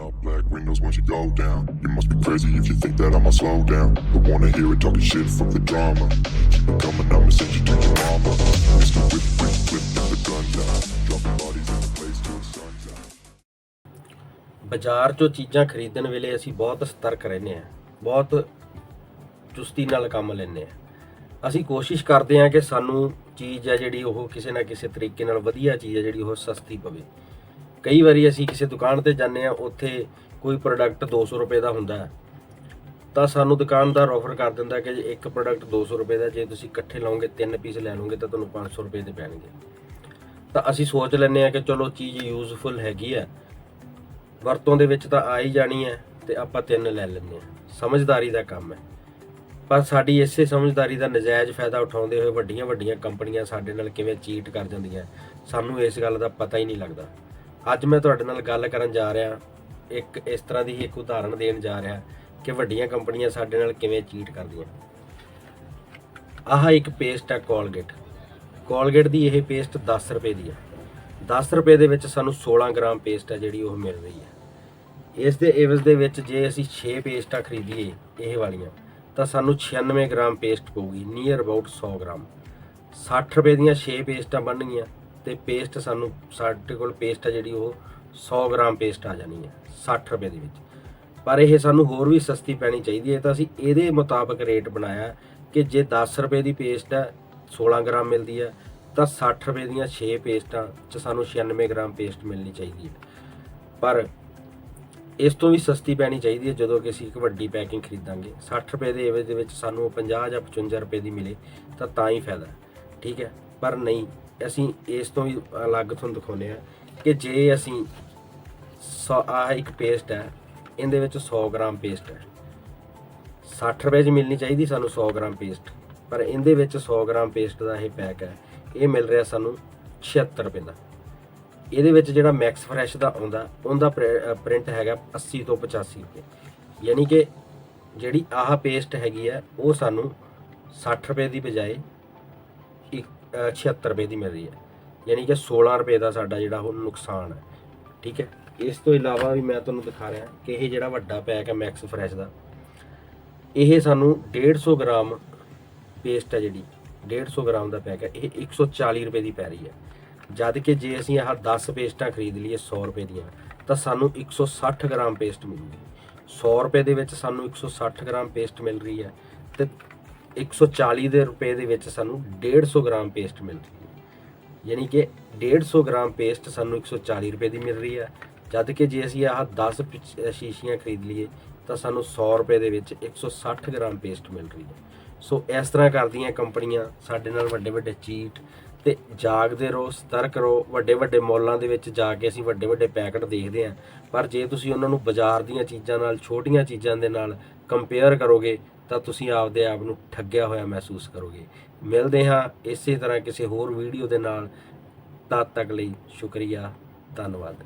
up black windows once you go down. You must be crazy if you think that I'ma slow down. Don't wanna hear it talking shit from the drama. Keep it coming, I'ma send you to your mama. Mr. Whip, whip, whip, with the gun down. Dropping bodies in the place till the sun's out. ਬਾਜ਼ਾਰ 'ਚੋਂ ਚੀਜ਼ਾਂ ਖਰੀਦਣ ਵੇਲੇ ਅਸੀਂ ਬਹੁਤ ਸਤਰਕ ਰਹਿੰਦੇ ਹਾਂ ਬਹੁਤ ਚੁਸਤੀ ਨਾਲ ਕੰਮ ਲੈਂਦੇ ਹਾਂ ਅਸੀਂ ਕੋਸ਼ਿਸ਼ ਕਰਦੇ ਹਾਂ ਕਿ ਸਾਨੂੰ ਚੀਜ਼ ਹੈ ਜਿਹੜੀ ਉਹ ਕਿਸੇ ਨਾ ਕਿਸੇ ਤਰੀਕੇ ਨਾਲ ਵਧੀਆ ਚੀਜ਼ ਹੈ ਜਿਹੜੀ ਉਹ ਸਸਤੀ ਪਵੇ ਕਈ ਵਾਰੀ ਅਸੀਂ ਕਿਸੇ ਦੁਕਾਨ ਤੇ ਜਾਂਦੇ ਹਾਂ, ਉੱਥੇ ਕੋਈ ਪ੍ਰੋਡਕਟ 200 ਰੁਪਏ ਦਾ ਹੁੰਦਾ ਹੈ। ਤਾਂ ਸਾਨੂੰ ਦੁਕਾਨਦਾਰ ਆਫਰ ਕਰ ਦਿੰਦਾ ਕਿ ਜੇ ਇੱਕ ਪ੍ਰੋਡਕਟ 200 ਰੁਪਏ ਦਾ, ਜੇ ਤੁਸੀਂ ਇਕੱਠੇ ਲਓਗੇ, ਤਿੰਨ ਪੀਸ ਲੈ ਲਓਗੇ, ਤਾਂ ਤੁਹਾਨੂੰ 500 ਰੁਪਏ ਦੇ ਪੈਣਗੇ। ਤਾਂ ਅਸੀਂ ਸੋਚ ਲੈਂਦੇ ਹਾਂ ਕਿ ਚਲੋ ਚੀਜ਼ ਯੂਜ਼ਫੁਲ ਹੈਗੀ ਹੈ, ਵਰਤੋਂ ਦੇ ਵਿੱਚ ਤਾਂ ਆ ਹੀ ਜਾਣੀ ਹੈ ਤੇ ਆਪਾਂ ਤਿੰਨ ਲੈ ਲੈਂਦੇ ਹਾਂ। ਸਮਝਦਾਰੀ ਦਾ ਕੰਮ ਹੈ। ਪਰ ਸਾਡੀ ਇਸੇ ਸਮਝਦਾਰੀ ਦਾ ਨਜਾਇਜ਼ ਫਾਇਦਾ ਉਠਾਉਂਦੇ ਹੋਏ ਵੱਡੀਆਂ ਵੱਡੀਆਂ ਕੰਪਨੀਆਂ ਸਾਡੇ ਨਾਲ ਕਿਵੇਂ ਚੀਟ ਕਰ ਜਾਂਦੀਆਂ, ਸਾਨੂੰ ਇਸ ਗੱਲ ਦਾ ਪਤਾ ਹੀ ਨਹੀਂ ਲੱਗਦਾ। ਅੱਜ ਮੈਂ ਤੁਹਾਡੇ ਨਾਲ ਗੱਲ ਕਰਨ ਜਾ ਰਿਹਾ। ਇੱਕ ਇਸ ਤਰ੍ਹਾਂ ਦੀ ਹੀ ਇੱਕ ਉਦਾਹਰਣ ਦੇਣ ਜਾ ਰਿਹਾ ਕਿ ਵੱਡੀਆਂ ਕੰਪਨੀਆਂ ਸਾਡੇ ਨਾਲ ਕਿਵੇਂ ਚੀਟ ਕਰਦੀਆਂ। ਆਹ ਇੱਕ ਪੇਸਟ ਹੈ ਕੋਲਗੇਟ ਕੋਲਗੇਟ ਦੀ ਇਹ ਪੇਸਟ 10 ਰੁਪਏ ਦੀ ਹੈ 10 ਰੁਪਏ ਦੇ ਵਿੱਚ ਸਾਨੂੰ 16 ਗ੍ਰਾਮ ਪੇਸਟ ਹੈ ਜਿਹੜੀ ਉਹ ਮਿਲ ਰਹੀ ਹੈ ਇਸ ਦੇ ਇਵਜ਼ ਦੇ ਵਿੱਚ ਜੇ ਅਸੀਂ 6 ਪੇਸਟਾਂ ਖਰੀਦੀਏ ਇਹ ਵਾਲੀਆਂ, ਤਾਂ ਸਾਨੂੰ 96 ਗ੍ਰਾਮ ਪੇਸਟ ਪਊਗੀ ਨੀਅਰ ਅਬਾਊਟ 100 ਗ੍ਰਾਮ। 60 ਰੁਪਏ ਦੀਆਂ 6 ਪੇਸਟਾਂ ਬਣਨਗੀਆਂ। ਤੇ ਪੇਸਟ ਸਾਨੂੰ ਸਾਡੇ ਕੋਲ ਪੇਸਟ ਹੈ ਜਿਹੜੀ ਉਹ 100 ਗ੍ਰਾਮ ਪੇਸਟ ਆ ਜਾਣੀ ਹੈ 60 ਰੁਪਏ ਦੇ ਵਿੱਚ। ਪਰ ਇਹ ਸਾਨੂੰ ਹੋਰ ਵੀ ਸਸਤੀ ਪੈਣੀ ਚਾਹੀਦੀ ਹੈ ਤਾਂ ਅਸੀਂ ਇਹਦੇ ਮੁਤਾਬਕ ਰੇਟ ਬਣਾਇਆ ਕਿ ਜੇ 10 ਰੁਪਏ ਦੀ ਪੇਸਟ ਹੈ 16 ਗ੍ਰਾਮ ਮਿਲਦੀ ਹੈ, ਤਾਂ 60 ਰੁਪਏ ਦੀਆਂ 6 ਪੇਸਟਾਂ ਚ ਸਾਨੂੰ 96 ਗ੍ਰਾਮ ਪੇਸਟ ਮਿਲਣੀ ਚਾਹੀਦੀ ਹੈ। ਪਰ ਇਸ ਤੋਂ ਵੀ ਸਸਤੀ ਪੈਣੀ ਚਾਹੀਦੀ ਹੈ, ਜਦੋਂ ਕਿ ਅਸੀਂ ਇੱਕ ਵੱਡੀ ਪੈਕਿੰਗ ਖਰੀਦਾਂਗੇ 60 ਰੁਪਏ ਦੇ ਐਵਰੇਜ ਦੇ ਵਿੱਚ ਸਾਨੂੰ ਉਹ 50 ਜਾਂ 55 ਰੁਪਏ ਦੀ ਮਿਲੇ, ਤਾਂ ਤਾਂ ਹੀ ਫਾਇਦਾ, ਠੀਕ ਹੈ? ਪਰ ਨਹੀਂ ਅਸੀਂ ਇਸ ਤੋਂ ਵੀ ਅਲੱਗ ਤੁਹਾਨੂੰ ਦਿਖਾਉਂਦੇ ਆ ਕਿ ਜੇ ਅਸੀਂ ਸੌ- ਆਹ ਇੱਕ ਪੇਸਟ ਹੈ, ਇਹਦੇ ਵਿੱਚ 100 ਗ੍ਰਾਮ ਪੇਸਟ ਹੈ। 60 ਰੁਪਏ 'ਚ ਮਿਲਣੀ ਚਾਹੀਦੀ ਸਾਨੂੰ 100 ਗ੍ਰਾਮ ਪੇਸਟ ਪਰ ਇਹਦੇ ਵਿੱਚ 100 ਗ੍ਰਾਮ ਪੇਸਟ ਦਾ ਇਹ ਪੈਕ ਹੈ, ਇਹ ਮਿਲ ਰਿਹਾ ਸਾਨੂੰ 76 ਰੁਪਏ ਦਾ। ਇਹਦੇ ਵਿੱਚ ਜਿਹੜਾ ਮੈਕਸ ਫਰੈਸ਼ ਦਾ ਆਉਂਦਾ, ਉਹਦਾ ਪ੍ਰਿੰਟ ਹੈਗਾ 80 ਤੋਂ 85 ਰੁਪਏ। ਯਾਨੀ ਕਿ ਜਿਹੜੀ ਆਹ ਪੇਸਟ ਹੈਗੀ ਹੈ, ਉਹ ਸਾਨੂੰ 60 ਰੁਪਏ ਦੀ ਬਜਾਏ 76 ਰੁਪਏ ਦੀ ਮਿਲ ਰਹੀ ਹੈ। ਯਾਨੀ ਕਿ 16 ਰੁਪਏ ਦਾ ਸਾਡਾ ਜਿਹੜਾ ਉਹ ਨੁਕਸਾਨ ਹੈ। ਠੀਕ ਹੈ? ਇਸ ਤੋਂ ਇਲਾਵਾ ਵੀ ਮੈਂ ਤੁਹਾਨੂੰ ਦਿਖਾ ਰਿਹਾ ਕਿ ਇਹ ਜਿਹੜਾ ਵੱਡਾ ਪੈਕ ਹੈ ਮੈਕਸ ਫਰੈਸ਼ ਦਾ, ਇਹ ਸਾਨੂੰ 150 ਗ੍ਰਾਮ ਪੇਸਟ ਹੈ ਜਿਹੜੀ 150 ਗ੍ਰਾਮ ਦਾ ਪੈਕ ਹੈ। ਇਹ 140 ਰੁਪਏ ਦੀ ਪੈ ਰਹੀ ਹੈ। ਜਦ ਕਿ ਜੇ ਅਸੀਂ ਆਹ 10 ਪੇਸਟਾਂ ਖਰੀਦ ਲਈਏ 100 ਰੁਪਏ ਦੀਆਂ, ਤਾਂ ਸਾਨੂੰ 160 ਗ੍ਰਾਮ ਪੇਸਟ ਮਿਲੂਗੀ। 100 ਰੁਪਏ ਦੇ ਵਿੱਚ ਸਾਨੂੰ 160 ਗ੍ਰਾਮ ਪੇਸਟ ਮਿਲ ਰਹੀ ਹੈ ਤੇ 140 ਦੇ ਰੁਪਏ ਦੇ ਵਿੱਚ ਸਾਨੂੰ 150 ਗ੍ਰਾਮ ਪੇਸਟ ਮਿਲ ਰਹੀ ਹੈ। ਯਾਨੀ ਕਿ 150 ਗ੍ਰਾਮ ਪੇਸਟ ਸਾਨੂੰ 140 ਰੁਪਏ ਦੀ ਮਿਲ ਰਹੀ ਹੈ। ਜਦ ਕਿ ਜੇ ਅਸੀਂ ਆਹ 10 ਪਿਚ- ਸ਼ੀਸ਼ੀਆਂ ਖਰੀਦ ਲਈਏ, ਤਾਂ ਸਾਨੂੰ 100 ਰੁਪਏ ਦੇ ਵਿੱਚ 160 ਗ੍ਰਾਮ ਪੇਸਟ ਮਿਲ ਰਹੀ ਹੈ। ਸੋ ਇਸ ਤਰ੍ਹਾਂ ਕਰਦੀਆਂ ਕੰਪਨੀਆਂ, ਸਾਡੇ ਨਾਲ ਵੱਡੇ ਵੱਡੇ ਚੀਟ ਤੇ ਜਾਗਦੇ ਰਹੋ, ਸਤਰਕ ਰਹੋ, ਵੱਡੇ ਵੱਡੇ ਮਾਲਾਂ ਦੇ ਵਿੱਚ ਜਾ ਕੇ ਅਸੀਂ ਵੱਡੇ ਵੱਡੇ ਪੈਕਟ ਦੇਖਦੇ ਹਾਂ। ਪਰ ਜੇ ਤੁਸੀਂ ਉਹਨਾਂ ਨੂੰ ਬਾਜ਼ਾਰ ਦੀਆਂ ਚੀਜ਼ਾਂ ਨਾਲ, ਛੋਟੀਆਂ ਚੀਜ਼ਾਂ ਦੇ ਨਾਲ ਕੰਪੇਅਰ ਕਰੋਗੇ, ਤਾਂ ਤੁਸੀਂ ਆਪਦੇ ਆਪ ਨੂੰ ਠੱਗਿਆ ਹੋਇਆ ਮਹਿਸੂਸ ਕਰੋਗੇ। ਮਿਲਦੇ ਹਾਂ ਇਸੇ ਤਰ੍ਹਾਂ ਕਿਸੇ ਹੋਰ ਵੀਡੀਓ ਦੇ ਨਾਲ। ਤਦ ਤੱਕ ਲਈ ਸ਼ੁਕਰੀਆ, ਧੰਨਵਾਦ।